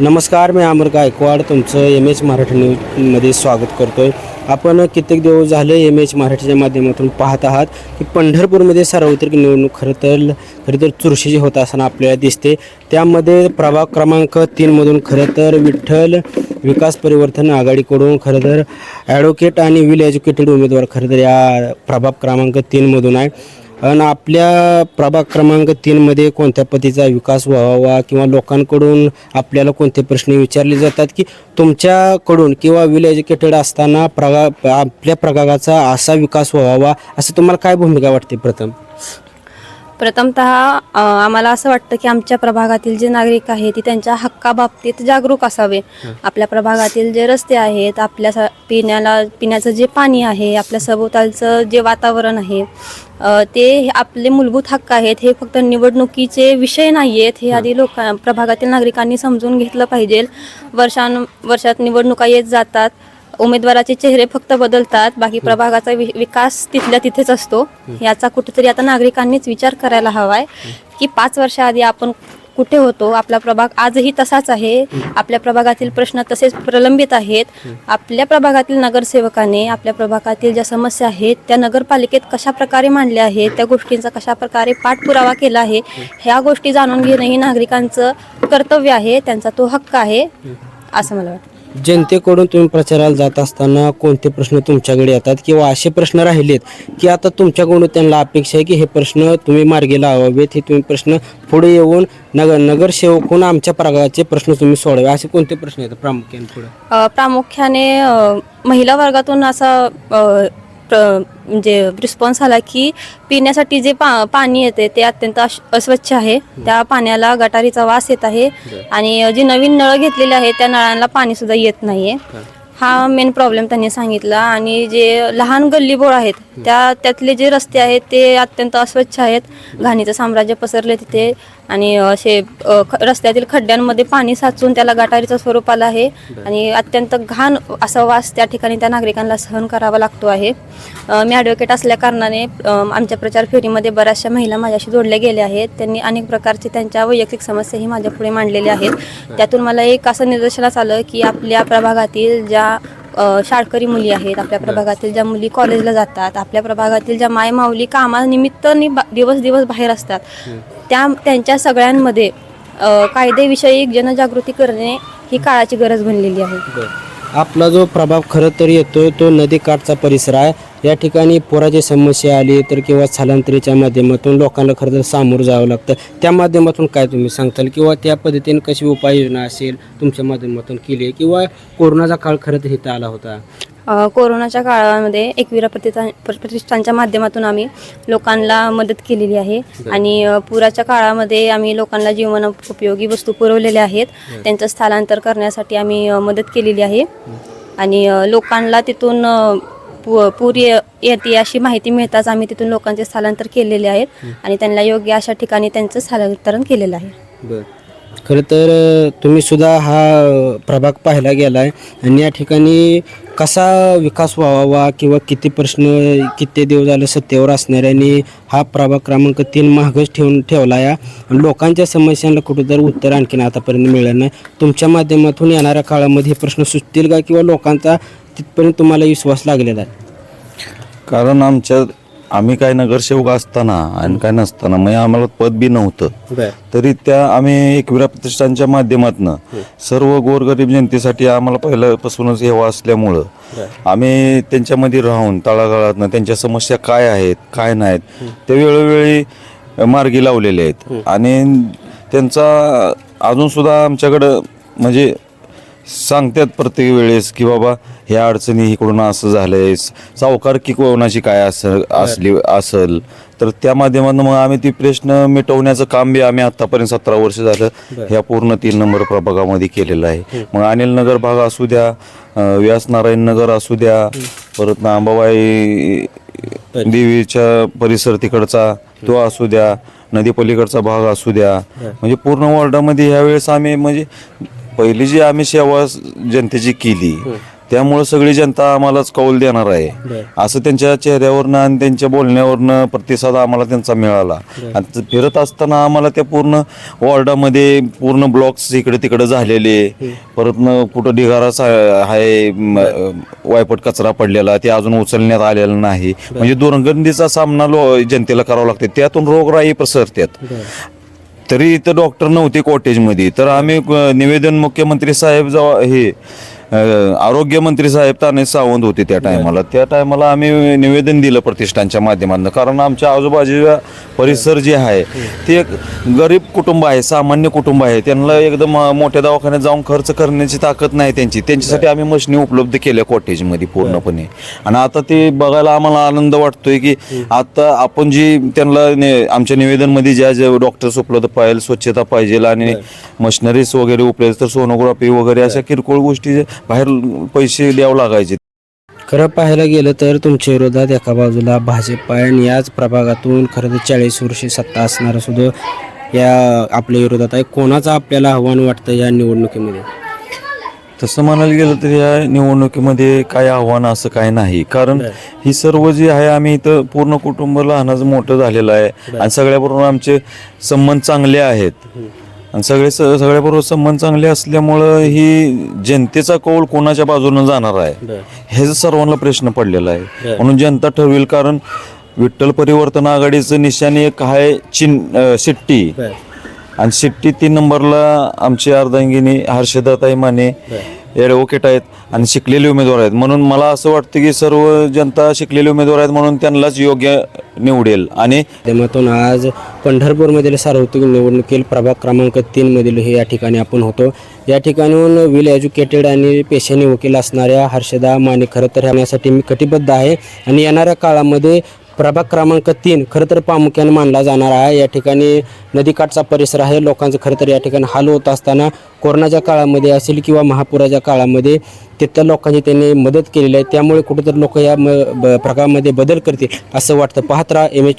नमस्कार मी अमर गायकवाड. तुमचं M H Marathi न्यूजमध्ये स्वागत करतो आहे आपण कित्येक दिवस झाले एम एच मराठीच्या माध्यमातून पाहत आहात की पंढरपूरमध्ये सार्वत्रिक निवडणूक खरं तर खरं तर चुरशीची होत असताना आपल्याला दिसते. त्यामध्ये प्रभाग क्रमांक तीनमधून खरं तर विठ्ठल विकास परिवर्तन आघाडीकडून खरं तर ॲडव्होकेट आणि विल एज्युकेटेड उमेदवार खरं तर या प्रभाग क्रमांक तीनमधून आहे. आणि आपल्या प्रभाग क्रमांक तीनमध्ये कोणत्या पद्धतीचा विकास व्हावा किंवा लोकांकडून आपल्याला कोणते प्रश्न विचारले जातात की तुमच्याकडून किंवा विल एज्युकेटेड असताना प्रगा आपल्या प्रभागाचा असा विकास व्हावा असं तुम्हाला काय भूमिका वाटते प्रथम? प्रथमतः आम्हाला असं वाटतं की आमच्या प्रभागातील जे नागरिक आहेत ते त्यांच्या हक्काबाबतीत जागरूक असावे. आपल्या प्रभागातील जे रस्ते आहेत आपल्या स- पिण्याला पिण्याचं जे पाणी आहे आपल्या सभोवतालचं जे वातावरण आहे ते आपले मूलभूत हक्क आहेत हे फक्त निवडणुकीचे विषय नाही आहेत हे. आधी लोक प्रभागातील नागरिकांनी समजून घेतलं पाहिजे. वर्षान वर्षात निवडणुका येत जातात. उमेदवाराचे चेहरे फक्त बदलतात बाकी प्रभागाचा वि- विकास तिथल्या तिथेच असतो. याचा कुठेतरी आता नागरिकांनीच विचार करायला हवाय की पाच वर्षाआधी आपण कुठे होतो आपला प्रभाग आजही तसाच आहे आपल्या प्रभागातील प्रश्न तसेच प्रलंबित आहेत. आपल्या प्रभागातील नगरसेवकाने आपल्या प्रभागातील ज्या समस्या आहेत त्या नगरपालिकेत कशा प्रकारे मांडल्या आहेत त्या गोष्टींचा कशा प्रकारे पाठपुरावा केला आहे ह्या गोष्टी जाणून घेणं ही नागरिकांचं कर्तव्य आहे त्यांचा तो हक्क आहे असं मला वाटतं. जनतेकडून तुम्ही प्रचाराला जात असताना कोणते प्रश्न तुमच्याकडे येतात किंवा असे प्रश्न राहिलेत की आता तुमच्याकडून त्यांना अपेक्षा आहे की हे प्रश्न तुम्ही मार्गी लावावेत हे तुम्ही प्रश्न पुढे येऊन नगर नगरसेवकून आमच्या प्रगाचे प्रश्न तुम्ही सोडावे. असे कोणते प्रश्न येतात प्रामुख्याने पुढे? प्रामुख्याने महिला वर्गातून असा म्हणजे रिस्पॉन्स आला की पिण्यासाठी जे पा पाणी येते ते अत्यंत अस्वच्छ आहे. त्या पाण्याला गटारीचा वास येत आहे. आणि जे नवीन नळ घेतलेले आहे त्या नळांना पाणी सुद्धा येत नाहीये. हा. मेन प्रॉब्लेम त्यांनी सांगितला. आणि जे लहान गल्लीबोळ आहेत त्या त्यातले जे रस्ते आहेत ते अत्यंत अस्वच्छ आहेत. घाणीचं साम्राज्य पसरले तिथे. आणि असे रस्त्यातील खड्ड्यांमध्ये पाणी साचून त्याला गटारीचं स्वरूप आलं आहे. आणि अत्यंत घाण असा वास त्या ठिकाणी त्या नागरिकांना सहन करावा लागतो आहे. मी ॲडव्होकेट असल्या कारणाने आमच्या प्रचार फेरीमध्ये बऱ्याचशा महिला माझ्याशी जोडल्या गेल्या आहेत. त्यांनी अनेक प्रकारचे त्यांच्या वैयक्तिक समस्याही माझ्या पुढे मांडलेल्या आहेत. त्यातून मला एक असं निदर्शनास आलं की आपल्या प्रभागातील ज्या शाळकरी मुली आहेत आपल्या प्रभागातील ज्या मुली कॉलेजला जातात आपल्या प्रभागातील ज्या मायमाऊली कामानिमित्त दिवस दिवस बाहेर असतात. त्या त्यांच्या सगळ्यांमध्ये कायदेविषयी जनजागृती करणे ही काळाची गरज बनलेली आहे. आपला जो प्रभाव खरं तर येतोय तो नदीकाठचा परिसर आहे. या ठिकाणी पुराची समस्या आली तर किंवा स्थलांतरीच्या माध्यमातून लोकांना खरं तर सामोरं जावं लागतं. त्या माध्यमातून काय तुम्ही सांगताल? किंवा त्या पद्धतीने कशी उपाययोजना असेल तुमच्या माध्यमातून केली आहे? किंवा कोरोनाचा काळ खरं तर इथं आला होता? कोरोनाच्या काळामध्ये एकविरा प्रतिष्ठान प्रतिष्ठानच्या माध्यमातून आम्ही लोकांना मदत केलेली आहे. आणि पुराच्या काळामध्ये आम्ही लोकांना जीवन उपयोगी वस्तू पुरवलेल्या आहेत. त्यांचं स्थलांतर करण्यासाठी आम्ही मदत केलेली आहे. आणि लोकांना तिथून पु- पूर ये- येते अशी माहिती मिळताच आम्ही तिथून लोकांचे स्थलांतर केलेले आहेत आणि त्यांना योग्य अशा ठिकाणी त्यांचं स्थलांतरण केलेलं आहे. बर. खरं तर तुम्ही सुद्धा हा प्रभाग पाहायला गेला आहे आणि या ठिकाणी कसा विकास व्हावा किंवा किती प्रश्न किती दिवस झाले सत्तेवर असणाऱ्यांनी हा प्रभाग क्रमांक तीन मागच ठेवून ठेवला आहे आणि लोकांच्या समस्यांना कुठेतरी उत्तर आणखीन आतापर्यंत मिळालं नाही. तुमच्या माध्यमातून येणाऱ्या काळामध्ये हे प्रश्न सुटतील का किंवा लोकांचा तिथपर्यंत तुम्हाला विश्वास लागलेला आहे? कारण आमच्या आम्ही काय नगरसेवक असताना आणि काय नसताना म्हणजे आम्हाला पद बी नव्हतं. बर. तरी त्या आम्ही एकविरा प्रतिष्ठानच्या माध्यमातून सर्व गोरगरीब जनतेसाठी आम्हाला पहिल्यापासूनच हेवा असल्यामुळं आम्ही त्यांच्यामध्ये राहून तळागाळातनं त्यांच्या समस्या काय आहेत काय नाहीत ते वेळोवेळी मार्गी लावलेले आहेत. आणि त्यांचा अजून सुद्धा आमच्याकडं म्हणजे सांगतात प्रत्येक वेळेस की बाबा ह्या अडचणी इकडून असं झालंय सावकारकी कोणाची काय असं असली असल? तर त्या माध्यमातून मग आम्ही ती प्रश्न मिटवण्याचं काम बी आम्ही आतापर्यंत सतरा वर्ष झालं. ह्या पूर्ण तीन नंबर प्रभागामध्ये केलेलं आहे. मग अनिल नगर भाग असू द्या व्यास नारायण नगर असू द्या परत ना अंबाबाई देवीच्या परिसर तिकडचा तो असू द्या नदी पलीकडचा भाग असू द्या. म्हणजे पूर्ण वॉर्डामध्ये ह्यावेळेस आम्ही म्हणजे पहिली जी आम्ही सेवा जनतेची केली त्यामुळे सगळी जनता आम्हालाच कौल देणार आहे. असं त्यांच्या चेहऱ्यावरनं आणि त्यांच्या बोलण्यावरनं प्रतिसाद आम्हाला त्यांचा मिळाला. आणि फिरत असताना आम्हाला त्या पूर्ण वॉर्डामध्ये पूर्ण ब्लॉक्स इकडे तिकडे झालेले. परत कुठं ढिगारा सा- आहे वायपट कचरा पडलेला ते अजून उचलण्यात आलेला नाही. म्हणजे दुर्गंधीचा सामना लो जनतेला करावा लागते त्यातून रोगराई पसरतात. तरी इथं डॉक्टर नव्हते कॉटेजमध्ये तर आम्ही अ, निवेदन मुख्यमंत्री साहेब जेव्हा हे आरोग्यमंत्री साहेब ताने सावंत होते त्या टायमाला. त्या टायमाला आम्ही निवेदन दिलं प्रतिष्ठानच्या माध्यमातून. कारण आमच्या आजूबाजूचा परिसर जे आहे ते एक गरीब कुटुंब आहे सामान्य कुटुंब आहे. त्यांना एकदम मोठ्या दवाखान्यात जाऊन खर्च करण्याची ताकद नाही त्यांची. त्यांच्यासाठी आम्ही मशिनी उपलब्ध केल्या कॉटेजमध्ये पूर्णपणे. आणि आता ते बघायला आम्हाला आनंद वाटतोय की आता आपण जी त्यांना ने- आमच्या निवेदनमध्ये ज्या ज्या डॉक्टर्स उपलब्ध पाहिजे स्वच्छता पाहिजे आणि मशिनरीज वगैरे उपलब्ध तर सोनोग्राफी वगैरे अशा किरकोळ गोष्टी बाहेर पैसे द्यावं लागायचे. खरं पाहायला गेलं तर तुमच्या विरोधात एका बाजूला भाजप आहे आणि याच प्रभागातून खरं तर चाळीस वर्षे सत्ता असणारं सुद्धा या आपल्या विरोधात आहे. कोणाचं आपल्याला आव्हान वाटतं या निवडणुकीमध्ये? तसं म्हणायला गेलं तर या निवडणुकीमध्ये काय आव्हान असं काय नाही. कारण ही सर्व जी आहे आम्ही इथं पूर्ण कुटुंब लहानाचं मोठं झालेलं आहे. आणि सगळ्याबरोबर आमचे संबंध चांगले आहेत. आणि सगळे सगळ्याबरोबर संबंध चांगले असल्यामुळं ही जनतेचा कौल कोणाच्या बाजूने जाणार आहे? हे सर्वांना प्रश्न पडलेला आहे. म्हणून जनता ठरवेल कारण विठ्ठल परिवर्तन आघाडीचं निशाणे एक आहे चिन शिट्टी. आणि शिट्टी तीन नंबरला आमचे अर्धांगिनी हर्षदाताई माने. ॲडव्होकेट आहेत आणि शिकलेले उमेदवार आहेत. म्हणून मला असं वाटतं की सर्व जनता शिकलेले उमेदवार आहेत म्हणून त्यांनाच योग्य निवडेल. आणि माध्यमातून आज पंढरपूरमधील सार्वत्रिक निवडणुकील प्रभाग क्रमांक तीनमधील हे या ठिकाणी आपण होतो. या ठिकाणून वेल एज्युकेटेड आणि पेशाने वकील असणाऱ्या हर्षदा माने खरं तर ह्यासाठी मी कटिबद्ध आहे. आणि येणाऱ्या काळामध्ये प्रभाग क्रमांक तीन खरं तर प्रामुख्याने मानला जाणार आहे. या ठिकाणी नदीकाठचा परिसर आहे. लोकांचं खरं तर या ठिकाणी हाल होत असताना कोरोनाच्या काळामध्ये असेल किंवा महापुराच्या काळामध्ये तिथल्या लोकांची त्यांनी मदत केलेली आहे. त्यामुळे कुठेतरी लोक या म- ब- प्रकारामध्ये बदल करतील असं वाटतं. पाहत राहा एम एच